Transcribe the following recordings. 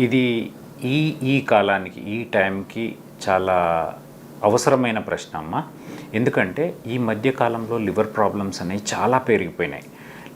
ఇది ఈ ఈ కాలానికి ఈ టైంకి చాలా అవసరమైన ప్రశ్న అమ్మ. ఎందుకంటే ఈ మధ్య కాలంలో లివర్ ప్రాబ్లమ్స్ అనేవి చాలా పెరిగిపోయినాయి.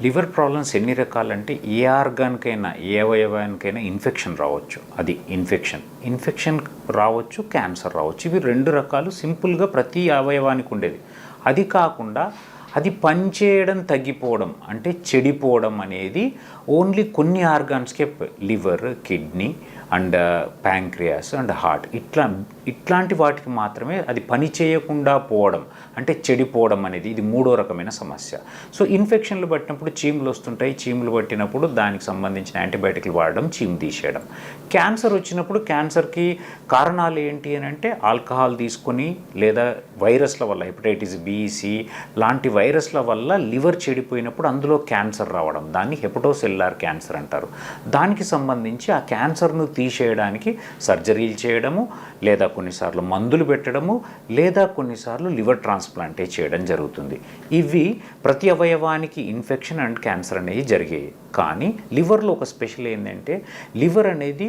లివర్ ప్రాబ్లమ్స్ ఎన్ని రకాలంటే ఏ ఆర్గాన్కైనా ఏ అవయవానికైనా ఇన్ఫెక్షన్ రావచ్చు. అది ఇన్ఫెక్షన్. ఇన్ఫెక్షన్ రావచ్చు క్యాన్సర్ రావచ్చు. ఇవి రెండు రకాలు సింపుల్గా ప్రతి అవయవానికి ఉండేది. అది కాకుండా అది పనిచేయడం తగ్గిపోవడం అంటే చెడిపోవడం అనేది ఓన్లీ కొన్ని ఆర్గాన్స్కే liver kidney and pancreas and heart ఇట్లా ఇట్లాంటి వాటికి మాత్రమే అది పని చేయకుండా పోవడం అంటే చెడిపోవడం అనేది ఇది మూడో రకమైన సమస్య. సో ఇన్ఫెక్షన్లు పట్టినప్పుడు చీములు వస్తుంటాయి. చీములు పట్టినప్పుడు దానికి సంబంధించిన యాంటీబయాటిక్లు వాడడం చీము తీసేయడం. క్యాన్సర్ వచ్చినప్పుడు క్యాన్సర్కి కారణాలు ఏంటి అని అంటే ఆల్కహాల్ తీసుకొని లేదా వైరస్ల వల్ల హెపటైటిస్ బీసీ లాంటి వై వైరస్ల వల్ల లివర్ చెడిపోయినప్పుడు అందులో క్యాన్సర్ రావడం దాన్ని హెపటోసెల్లార్ క్యాన్సర్ అంటారు. దానికి సంబంధించి ఆ క్యాన్సర్ను తీసేయడానికి సర్జరీలు చేయడము లేదా కొన్నిసార్లు మందులు పెట్టడము లేదా కొన్నిసార్లు లివర్ ట్రాన్స్ప్లాంటే చేయడం జరుగుతుంది. ఇవి ప్రతి అవయవానికి ఇన్ఫెక్షన్ అండ్ క్యాన్సర్ అనేవి జరిగాయి. కానీ లివర్లో ఒక స్పెషల్ ఏంటంటే లివర్ అనేది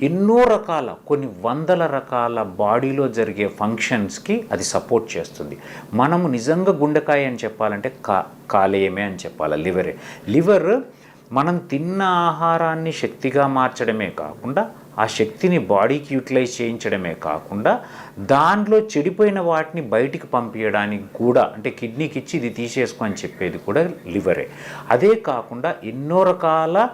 ఎన్నో రకాల కొన్ని వందల రకాల బాడీలో జరిగే ఫంక్షన్స్కి అది సపోర్ట్ చేస్తుంది. మనము నిజంగా గుండెకాయ అని చెప్పాలంటే కా కాలేయమే అని చెప్పాలి లివరే. లివర్ మనం తిన్న ఆహారాన్ని శక్తిగా మార్చడమే కాకుండా ఆ శక్తిని బాడీకి యూటిలైజ్ చేయించడమే కాకుండా దాంట్లో చెడిపోయిన వాటిని బయటికి పంపించడానికి కూడా అంటే కిడ్నీకి ఇచ్చి ఇది తీసేసుకో అని చెప్పేది కూడా లివరే. అదే కాకుండా ఎన్నో రకాల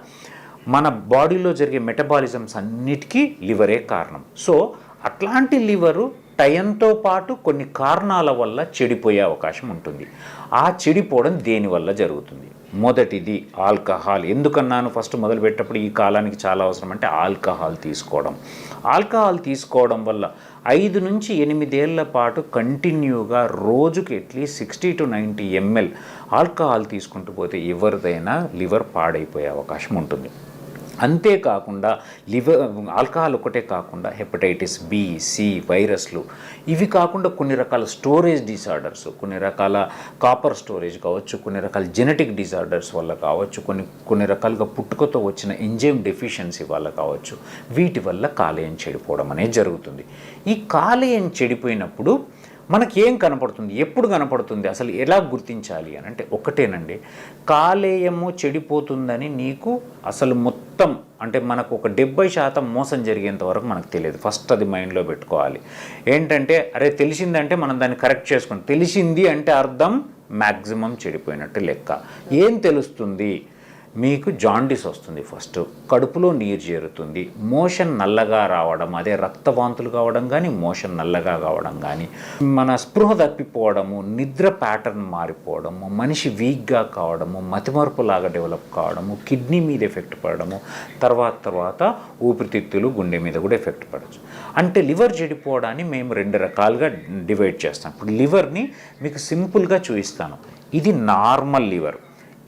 మన బాడీలో జరిగే మెటబాలిజమ్స్ అన్నిటికీ లివరే కారణం. సో అట్లాంటి లివరు టైంతో పాటు కొన్ని కారణాల వల్ల చెడిపోయే అవకాశం ఉంటుంది. ఆ చెడిపోవడం దేనివల్ల జరుగుతుంది? మొదటిది ఆల్కహాల్. ఎందుకన్నాను? ఫస్ట్ మొదలుపెట్టేటప్పుడు ఈ కాలానికి చాలా అవసరం అంటే ఆల్కహాల్ తీసుకోవడం. ఆల్కహాల్ తీసుకోవడం వల్ల ఐదు నుంచి ఎనిమిదేళ్ళ పాటు కంటిన్యూగా రోజుకి at least sixty to ninety ML alcohol తీసుకుంటూ పోతే ఎవరిదైనా లివర్ పాడైపోయే అవకాశం ఉంటుంది. అంతేకాకుండా లివర్ ఆల్కహాల్ ఒకటే కాకుండా హెపటైటిస్ బి సి వైరస్లు. ఇవి కాకుండా కొన్ని రకాల స్టోరేజ్ డిసార్డర్స్ కొన్ని రకాల కాపర్ స్టోరేజ్ కావచ్చు కొన్ని రకాల జెనెటిక్ డిసార్డర్స్ వల్ల కావచ్చు కొన్ని కొన్ని రకాలుగా పుట్టుకతో వచ్చిన ఎంజైమ్ డెఫిషియన్సీ వల్ల కావచ్చు. వీటి వల్ల కాలేయం చెడిపోవడం అనేది జరుగుతుంది. ఈ కాలేయం చెడిపోయినప్పుడు మనకి ఏం కనపడుతుంది? ఎప్పుడు కనపడుతుంది? అసలు ఎలా గుర్తించాలి అని? అంటే ఒకటేనండి కాలేయము చెడిపోతుందని నీకు అసలు మొత్తం అంటే మనకు ఒక డెబ్బై శాతం మోసం జరిగేంత వరకు మనకు తెలియదు. ఫస్ట్ అది మైండ్లో పెట్టుకోవాలి. ఏంటంటే అరే తెలిసిందంటే మనం దాన్ని కరెక్ట్ చేసుకుని తెలిసింది అంటే అర్థం మ్యాక్సిమం చెడిపోయినట్టు లెక్క. ఏం తెలుస్తుంది? మీకు జాండీస్ వస్తుంది ఫస్ట్. కడుపులో నీరు చేరుతుంది. మోషన్ నల్లగా రావడం అదే రక్తవాంతులు కావడం కానీ మోషన్ నల్లగా కావడం కానీ మన స్పృహ తప్పిపోవడము నిద్ర ప్యాటర్న్ మారిపోవడము మనిషి వీక్గా కావడము మతిమరుపులాగా డెవలప్ కావడము కిడ్నీ మీద ఎఫెక్ట్ పడడము తర్వాత తర్వాత ఊపిరితిత్తులు గుండె మీద కూడా ఎఫెక్ట్ పడవచ్చు అంటే లివర్ చెడిపోవడాన్ని మేము రెండు రకాలుగా డివైడ్ చేస్తాం. ఇప్పుడు లివర్ని మీకు సింపుల్గా చూపిస్తాను. ఇది నార్మల్ లివర్.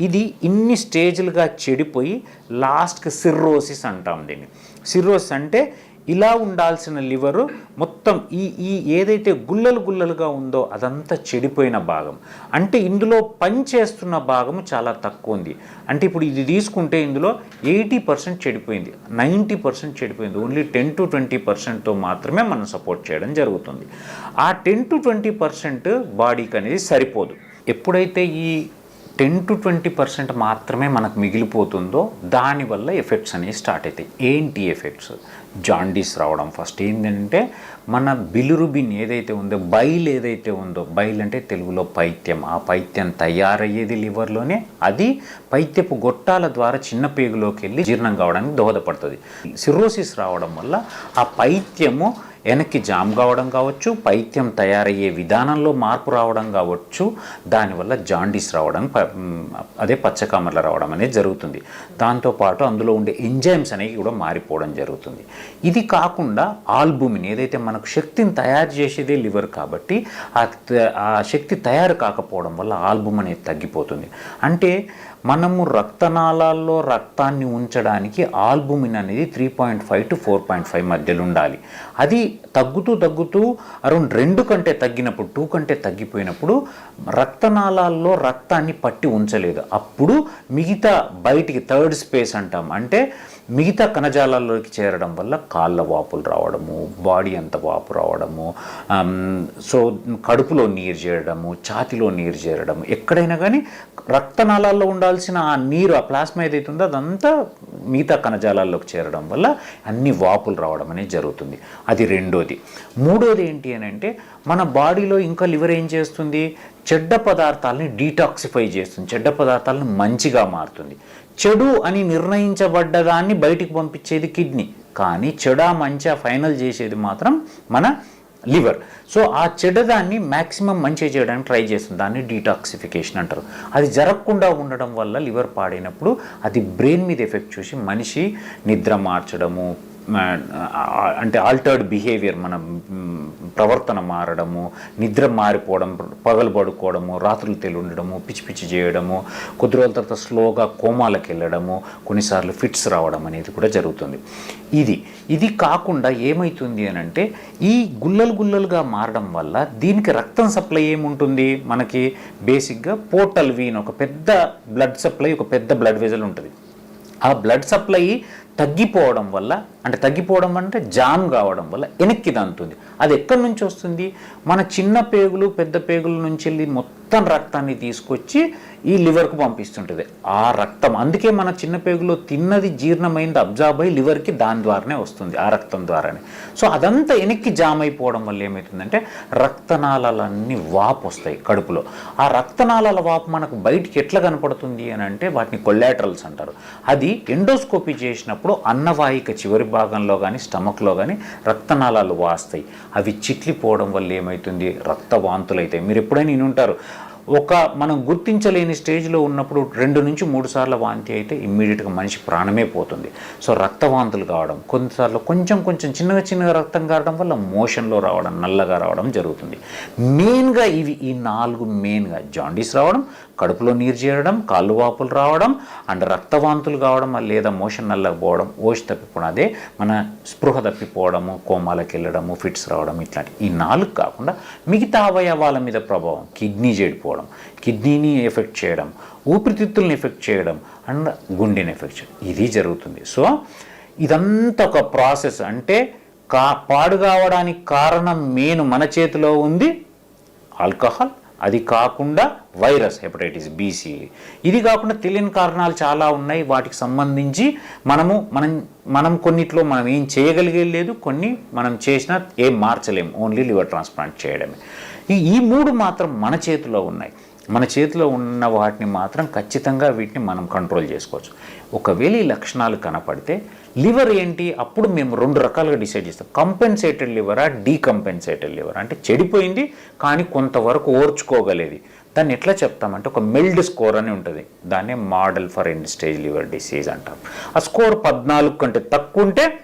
ఇది ఇన్ని స్టేజ్లుగా చెడిపోయి లాస్ట్కి సిర్రోసిస్ అంటాం దీన్ని. సిర్రోసిస్ అంటే ఇలా ఉండాల్సిన లివరు మొత్తం ఈ ఈ ఏదైతే గుల్లలు గుల్లలుగా ఉందో అదంతా చెడిపోయిన భాగం. అంటే ఇందులో పనిచేస్తున్న భాగము చాలా తక్కువ ఉంది. అంటే ఇప్పుడు ఇది తీసుకుంటే ఇందులో ఎయిటీ పర్సెంట్ చెడిపోయింది. నైంటీ పర్సెంట్ చెడిపోయింది. ఓన్లీ టెన్ టు ట్వంటీ పర్సెంట్తో మాత్రమే మనం సపోర్ట్ చేయడం జరుగుతుంది. ఆ టెన్ టు ట్వంటీ పర్సెంట్ బాడీకి అనేది సరిపోదు. ఎప్పుడైతే ఈ టెన్ టు ట్వంటీ పర్సెంట్ మాత్రమే మనకు మిగిలిపోతుందో దానివల్ల ఎఫెక్ట్స్ అనేవి స్టార్ట్ అవుతాయి. ఏంటి ఎఫెక్ట్స్? జాండీస్ రావడం ఫస్ట్ ఏంటంటే మన బిలురుబిన్ ఏదైతే ఉందో బైల్ ఏదైతే ఉందో బైల్ అంటే తెలుగులో పైత్యం. ఆ పైత్యం తయారయ్యేది లివర్లోనే. అది పైత్యపు గొట్టాల ద్వారా చిన్న పేగులోకి వెళ్ళి జీర్ణం కావడానికి దోహదపడుతుంది. సిరోసిస్ రావడం వల్ల ఆ పైత్యము వెనక్కి జామ్ కావడం కావచ్చు పైత్యం తయారయ్యే విధానంలో మార్పు రావడం కావచ్చు దానివల్ల జాండీస్ రావడం ప- అదే పచ్చకామర్ల రావడం అనేది జరుగుతుంది. దాంతోపాటు అందులో ఉండే ఎంజైమ్స్ అనేవి కూడా మారిపోవడం జరుగుతుంది. ఇది కాకుండా ఆల్బుమిన్ ఏదైతే మనకు శక్తిని తయారు చేసేదే లివర్ కాబట్టి ఆ ఆ శక్తి తయారు కాకపోవడం వల్ల ఆల్బుమ్ అనేది తగ్గిపోతుంది. అంటే మనము రక్తనాళాల్లో రక్తాన్ని ఉంచడానికి ఆల్బుమిన్ అనేది three point five to four point five మధ్యలో ఉండాలి. అది తగ్గుతూ తగ్గుతూ అరౌండ్ రెండు కంటే తగ్గినప్పుడు టూ కంటే తగ్గిపోయినప్పుడు రక్తనాళాల్లో రక్తాన్ని పట్టి ఉంచలేదు. అప్పుడు మిగతా బయటికి థర్డ్ స్పేస్ అంటాం. అంటే మిగతా కణజాలాల్లోకి చేరడం వల్ల కాళ్ళ వాపులు రావడము బాడీ అంత వాపు రావడము సో కడుపులో నీరు చేరడము ఛాతిలో నీరు చేరడము ఎక్కడైనా కానీ రక్తనాళాల్లో ఉండాల్సిన ఆ నీరు ఆ ప్లాస్మా ఏదైతే ఉందో అదంతా మిగతా కణజాలాల్లోకి చేరడం వల్ల అన్ని వాపులు రావడం అనేది జరుగుతుంది. అది రెండోది. మూడోది ఏంటి అని అంటే మన బాడీలో ఇంకా లివర్ ఏం చేస్తుంది? చెడ్డ పదార్థాలని డీటాక్సిఫై చేస్తుంది. చెడ్డ పదార్థాలను మంచిగా మారుతుంది. చెడు అని నిర్ణయించబడ్డ దాన్ని బయటికి పంపించేది కిడ్నీ. కానీ చెడా మంచిగా ఫైనల్ చేసేది మాత్రం మన లివర్. సో ఆ చెడ్డదాన్ని మ్యాక్సిమం మంచిగా చేయడానికి ట్రై చేస్తుంది. దాన్ని డీటాక్సిఫికేషన్ అంటారు. అది జరగకుండా ఉండడం వల్ల లివర్ పాడైనప్పుడు అది బ్రెయిన్ మీద ఎఫెక్ట్ చూసి మనిషి నిద్ర మార్చడము అంటే ఆల్టర్డ్ బిహేవియర్ మన ప్రవర్తన మారడము నిద్ర మారిపోవడం పగలు పడుకోవడము రాత్రులు తెలి ఉండడము పిచ్చి పిచ్చి చేయడము కొద్ది రోజుల తర్వాత స్లోగా కోమాలకు వెళ్ళడము కొన్నిసార్లు ఫిట్స్ రావడం అనేది కూడా జరుగుతుంది. ఇది ఇది కాకుండా ఏమవుతుంది అని అంటే ఈ గుల్లలు గుల్లలుగా మారడం వల్ల దీనికి రక్తం సప్లై ఏముంటుంది? మనకి బేసిక్గా పోర్టల్ వీన్ ఒక పెద్ద బ్లడ్ సప్లై ఒక పెద్ద బ్లడ్ వెజల్ ఉంటుంది. ఆ బ్లడ్ సప్లై తగ్గిపోవడం వల్ల అంటే తగ్గిపోవడం అంటే జామ్ కావడం వల్ల వెనక్కి దంతుంది అది ఎక్కడి నుంచి వస్తుంది? మన చిన్న పేగులు పెద్ద పేగుల నుంచి వెళ్ళి మొత్తం రక్తాన్ని తీసుకొచ్చి ఈ లివర్కు పంపిస్తుంటుంది. ఆ రక్తం. అందుకే మన చిన్న పేగులో తిన్నది జీర్ణమైంది అబ్జార్బ్ అయ్యి లివర్కి దాని ద్వారానే వస్తుంది ఆ రక్తం ద్వారానే. సో అదంతా వెనక్కి జామ్ అయిపోవడం వల్ల ఏమవుతుందంటే రక్తనాళాలన్నీ వాపు వస్తాయి కడుపులో. ఆ రక్తనాళాల వాపు మనకు బయటికి ఎట్లా కనపడుతుంది అని అంటే వాటిని కొల్లాటరల్స్ అంటారు. అది ఎండోస్కోపీ చేసినప్పుడు అన్నవాహిక చివరి భాగంలో కానీ స్టమక్లో కానీ రక్తనాళాలు వాస్తాయి. అవి చిట్లిపోవడం వల్ల ఏమవుతుంది రక్తవాంతులు అవుతాయి మీరు ఎప్పుడైనా ఉంటారు ఒక మనం గుర్తించలేని స్టేజ్లో ఉన్నప్పుడు రెండు నుంచి మూడు సార్లు వాంతి అయితే ఇమ్మీడియట్గా మనిషి ప్రాణమే పోతుంది. సో రక్తవాంతులు కావడం కొన్నిసార్లు కొంచెం కొంచెం చిన్నగా చిన్నగా రక్తం కారడం వల్ల మోషన్లో రావడం నల్లగా రావడం జరుగుతుంది. మెయిన్గా ఇవి ఈ నాలుగు మెయిన్గా జాండీస్ రావడం కడుపులో నీరు చేరడం కాళ్ళు వాపులు రావడం అండ్ రక్తవాంతులు కావడం లేదా మోషన్ నల్లకపోవడం ఓష్ తప్పిపోవడం అదే మన స్పృహ తప్పిపోవడము కోమాలకు వెళ్ళడము ఫిట్స్ రావడం ఇట్లాంటి ఈ నాలుగు కాకుండా మిగతా అవయవాల మీద ప్రభావం కిడ్నీ చెడిపోవడం కిడ్నీని ఎఫెక్ట్ చేయడం ఊపిరితిత్తుల్ని ఎఫెక్ట్ చేయడం అండ్ గుండెని ఎఫెక్ట్ చేయడం. ఇది జరుగుతుంది. సో ఇదంతా ఒక ప్రాసెస్ అంటే కా పాడు కావడానికి కారణం మెయిన్ మన చేతిలో ఉంది ఆల్కహాల్. అది కాకుండా వైరస్ హెపటైటిస్ బీసీ ఇది కాకుండా తెలియని కారణాలు చాలా ఉన్నాయి. వాటికి సంబంధించి మనము మనం మనం కొన్నిట్లో మనం ఏం చేయగలిగే లేదు. కొన్ని మనం చేసినా ఏం మార్చలేం. ఓన్లీ లివర్ ట్రాన్స్ప్లాంట్ చేయడమే. ఈ ఈ మూడు మాత్రం మన చేతిలో ఉన్నాయి. మన చేతిలో ఉన్న వాటిని మాత్రం ఖచ్చితంగా వీటిని మనం కంట్రోల్ చేసుకోవచ్చు. ఒకవేళ ఈ లక్షణాలు కనపడితే లివర్ ఏంటి? అప్పుడు మేము రెండు రకాలుగా డిసైడ్ చేస్తాం. కంపెన్సేటెడ్ లివరా? Decompensated liver? అంటే చెడిపోయింది కానీ కొంతవరకు ఓర్చుకోగలేదు. దాన్ని ఎట్లా చెప్తామంటే ఒక మెల్డ్ స్కోర్ అని ఉంటుంది. దాన్నే model for end stage liver disease అంటాం. ఆ స్కోర్ పద్నాలుగు కంటే తక్కువ ఉంటే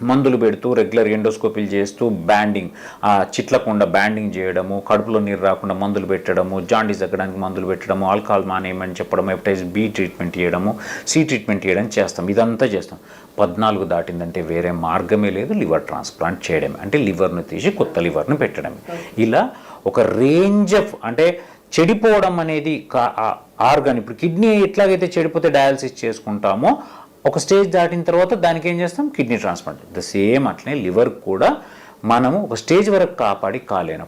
మందులు పెడుతూ రెగ్యులర్ ఎండోస్కోపీలు చేస్తూ బ్యాండింగ్ ఆ చిట్లకుండా బ్యాండింగ్ చేయడము కడుపులో నీరు రాకుండా మందులు పెట్టడము జాండీస్ తగ్గడానికి మందులు పెట్టడము ఆల్కహాల్ మానేయమని చెప్పడం హెపటైటిస్ బి ట్రీట్మెంట్ చేయడము సి ట్రీట్మెంట్ చేయడం చేస్తాం. ఇదంతా చేస్తాం. పద్నాలుగు దాటిందంటే వేరే మార్గమే లేదు. లివర్ ట్రాన్స్ప్లాంట్ చేయడమే. అంటే లివర్ను తీసి కొత్త లివర్ను పెట్టడమే. ఇలా ఒక రేంజ్ ఆఫ్ అంటే చెడిపోవడం అనేది ఆర్గాన్ ఇప్పుడు కిడ్నీ ఎట్లాగైతే చెడిపోతే డయాలసిస్ చేసుకుంటామో ఒక స్టేజ్ దాటిన తర్వాత దానికి ఏం చేస్తాం? Kidney transplant. ద సేమ్ అట్లనే లివర్ కూడా మనము ఒక స్టేజ్ వరకు కాపాడి కాలేనప్పుడు.